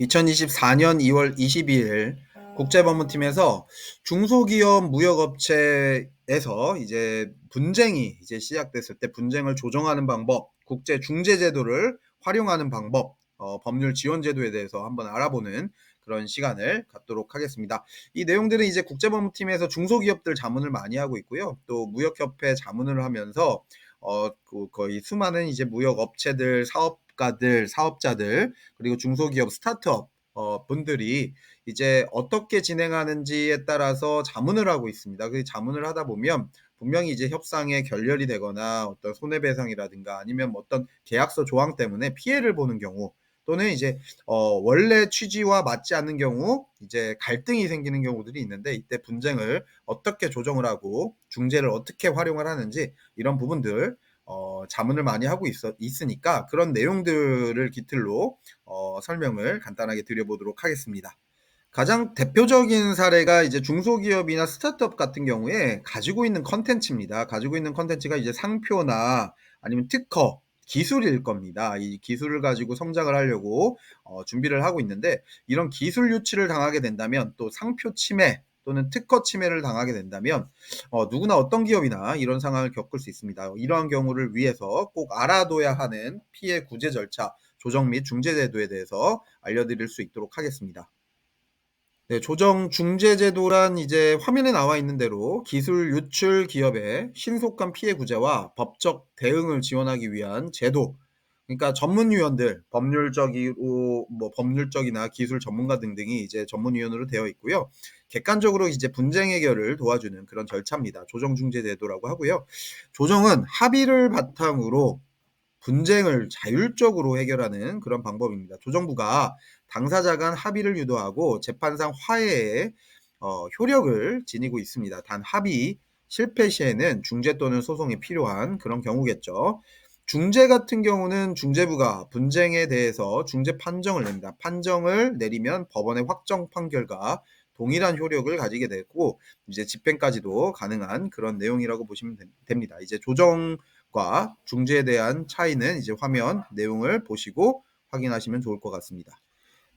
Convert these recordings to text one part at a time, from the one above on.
2024년 2월 22일 국제법무팀에서 중소기업 무역업체에서 이제 분쟁이 이제 시작됐을 때 분쟁을 조정하는 방법, 국제 중재 제도를 활용하는 방법, 어, 법률 지원 제도에 대해서 한번 알아보는 그런 시간을 갖도록 하겠습니다. 이 내용들은 이제 국제법무팀에서 중소기업들 자문을 많이 하고 있고요. 또 무역협회 자문을 하면서 어, 그 거의 수많은 이제 무역업체들, 사업 가들, 사업자들, 그리고 중소기업 스타트업 어, 분들이 이제 어떻게 진행하는지에 따라서 자문을 하고 있습니다. 그 자문을 하다 보면 분명히 이제 협상에 결렬이 되거나 어떤 손해배상이라든가 아니면 뭐 어떤 계약서 조항 때문에 피해를 보는 경우 또는 이제 어 원래 취지와 맞지 않는 경우 이제 갈등이 생기는 경우들이 있는데 이때 분쟁을 어떻게 조정을 하고 중재를 어떻게 활용을 하는지 이런 부분들 어 자문을 많이 하고 있어 있으니까 그런 내용들을 기틀로 어 설명을 간단하게 드려보도록 하겠습니다. 가장 대표적인 사례가 이제 중소기업이나 스타트업 같은 경우에 가지고 있는 컨텐츠입니다. 가지고 있는 컨텐츠가 이제 상표나 아니면 특허, 기술일 겁니다. 이 기술을 가지고 성장을 하려고 어, 준비를 하고 있는데 이런 기술 유치를 당하게 된다면 또 상표 침해 또는 특허 침해를 당하게 된다면 어, 누구나 어떤 기업이나 이런 상황을 겪을 수 있습니다. 이러한 경우를 위해서 꼭 알아둬야 하는 피해 구제 절차, 조정 및 중재 제도에 대해서 알려드릴 수 있도록 하겠습니다. 네, 조정 중재 제도란 이제 화면에 나와 있는 대로 기술 유출 기업의 신속한 피해 구제와 법적 대응을 지원하기 위한 제도. 그러니까 전문위원들, 법률적이고 뭐 법률적이나 기술 전문가 등등이 이제 전문위원으로 되어 있고요. 객관적으로 이제 분쟁 해결을 도와주는 그런 절차입니다. 조정 중재 제도라고 하고요. 조정은 합의를 바탕으로 분쟁을 자율적으로 해결하는 그런 방법입니다. 조정부가 당사자 간 합의를 유도하고 재판상 화해에 어, 효력을 지니고 있습니다. 단 합의 실패 시에는 중재 또는 소송이 필요한 그런 경우겠죠. 중재 같은 경우는 중재부가 분쟁에 대해서 중재 판정을 냅니다. 판정을 내리면 법원의 확정 판결과 동일한 효력을 가지게 되고 이제 집행까지도 가능한 그런 내용이라고 보시면 됩니다. 이제 조정과 중재에 대한 차이는 이제 화면 내용을 보시고 확인하시면 좋을 것 같습니다.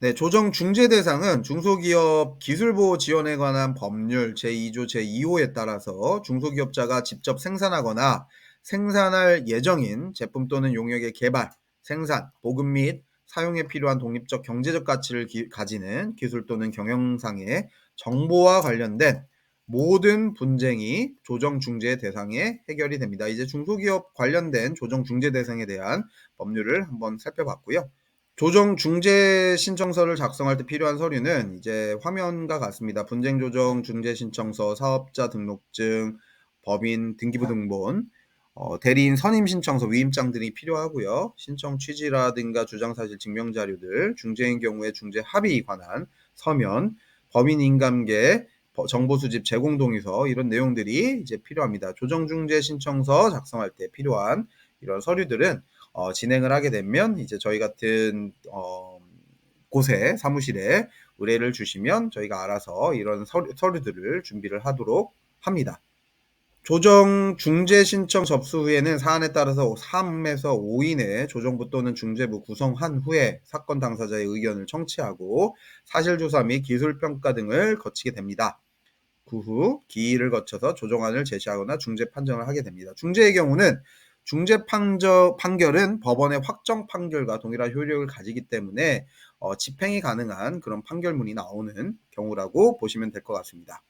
네, 조정 중재 대상은 중소기업 기술보호 지원에 관한 법률 제2조 제2호에 따라서 중소기업자가 직접 생산하거나 생산할 예정인 제품 또는 용역의 개발, 생산, 보급 및 사용에 필요한 독립적 경제적 가치를 기, 가지는 기술 또는 경영상의 정보와 관련된 모든 분쟁이 조정 중재 대상에 해결이 됩니다. 이제 중소기업 관련된 조정 중재 대상에 대한 법률을 한번 살펴봤고요. 조정 중재 신청서를 작성할 때 필요한 서류는 이제 화면과 같습니다. 분쟁 조정 중재 신청서, 사업자 등록증, 법인 등기부 등본, 어, 대리인 선임 신청서, 위임장 등이 필요하고요. 신청 취지라든가 주장 사실 증명 자료들, 중재인 경우에 중재 합의 관한 서면, 범인 인감계, 정보 수집 제공 동의서 이런 내용들이 이제 필요합니다. 조정 중재 신청서 작성할 때 필요한 이런 서류들은 어, 진행을 하게 되면 이제 저희 같은 어, 곳에 사무실에 의뢰를 주시면 저희가 알아서 이런 서류, 서류들을 준비를 하도록 합니다. 조정 중재 신청 접수 후에는 사안에 따라서 3에서 5인의 조정부 또는 중재부 구성한 후에 사건 당사자의 의견을 청취하고 사실조사 및 기술평가 등을 거치게 됩니다. 그 후 기일을 거쳐서 조정안을 제시하거나 중재 판정을 하게 됩니다. 중재의 경우는 중재 판정, 판결은 법원의 확정 판결과 동일한 효력을 가지기 때문에 어, 집행이 가능한 그런 판결문이 나오는 경우라고 보시면 될 것 같습니다.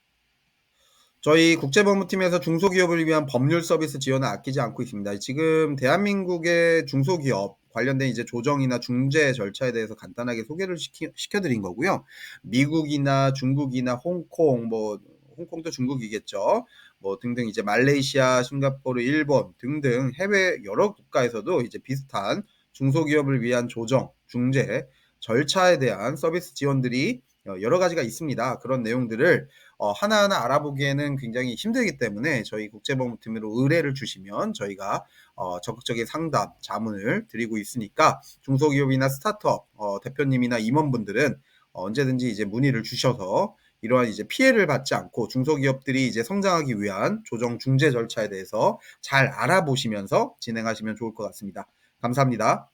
저희 국제법무팀에서 중소기업을 위한 법률 서비스 지원을 아끼지 않고 있습니다. 지금 대한민국의 중소기업 관련된 이제 조정이나 중재 절차에 대해서 간단하게 소개를 시키, 시켜드린 거고요. 미국이나 중국이나 홍콩, 뭐 홍콩도 중국이겠죠. 뭐 등등 이제 말레이시아, 싱가포르, 일본 등등 해외 여러 국가에서도 이제 비슷한 중소기업을 위한 조정, 중재, 절차에 대한 서비스 지원들이 어, 여러 가지가 있습니다. 그런 내용들을 어, 하나하나 알아보기에는 굉장히 힘들기 때문에 저희 국제법무팀으로 의뢰를 주시면 저희가 어, 적극적인 상담, 자문을 드리고 있으니까 중소기업이나 스타트업 어, 대표님이나 임원분들은 언제든지 이제 문의를 주셔서 이러한 이제 피해를 받지 않고 중소기업들이 이제 성장하기 위한 조정 중재 절차에 대해서 잘 알아보시면서 진행하시면 좋을 것 같습니다. 감사합니다.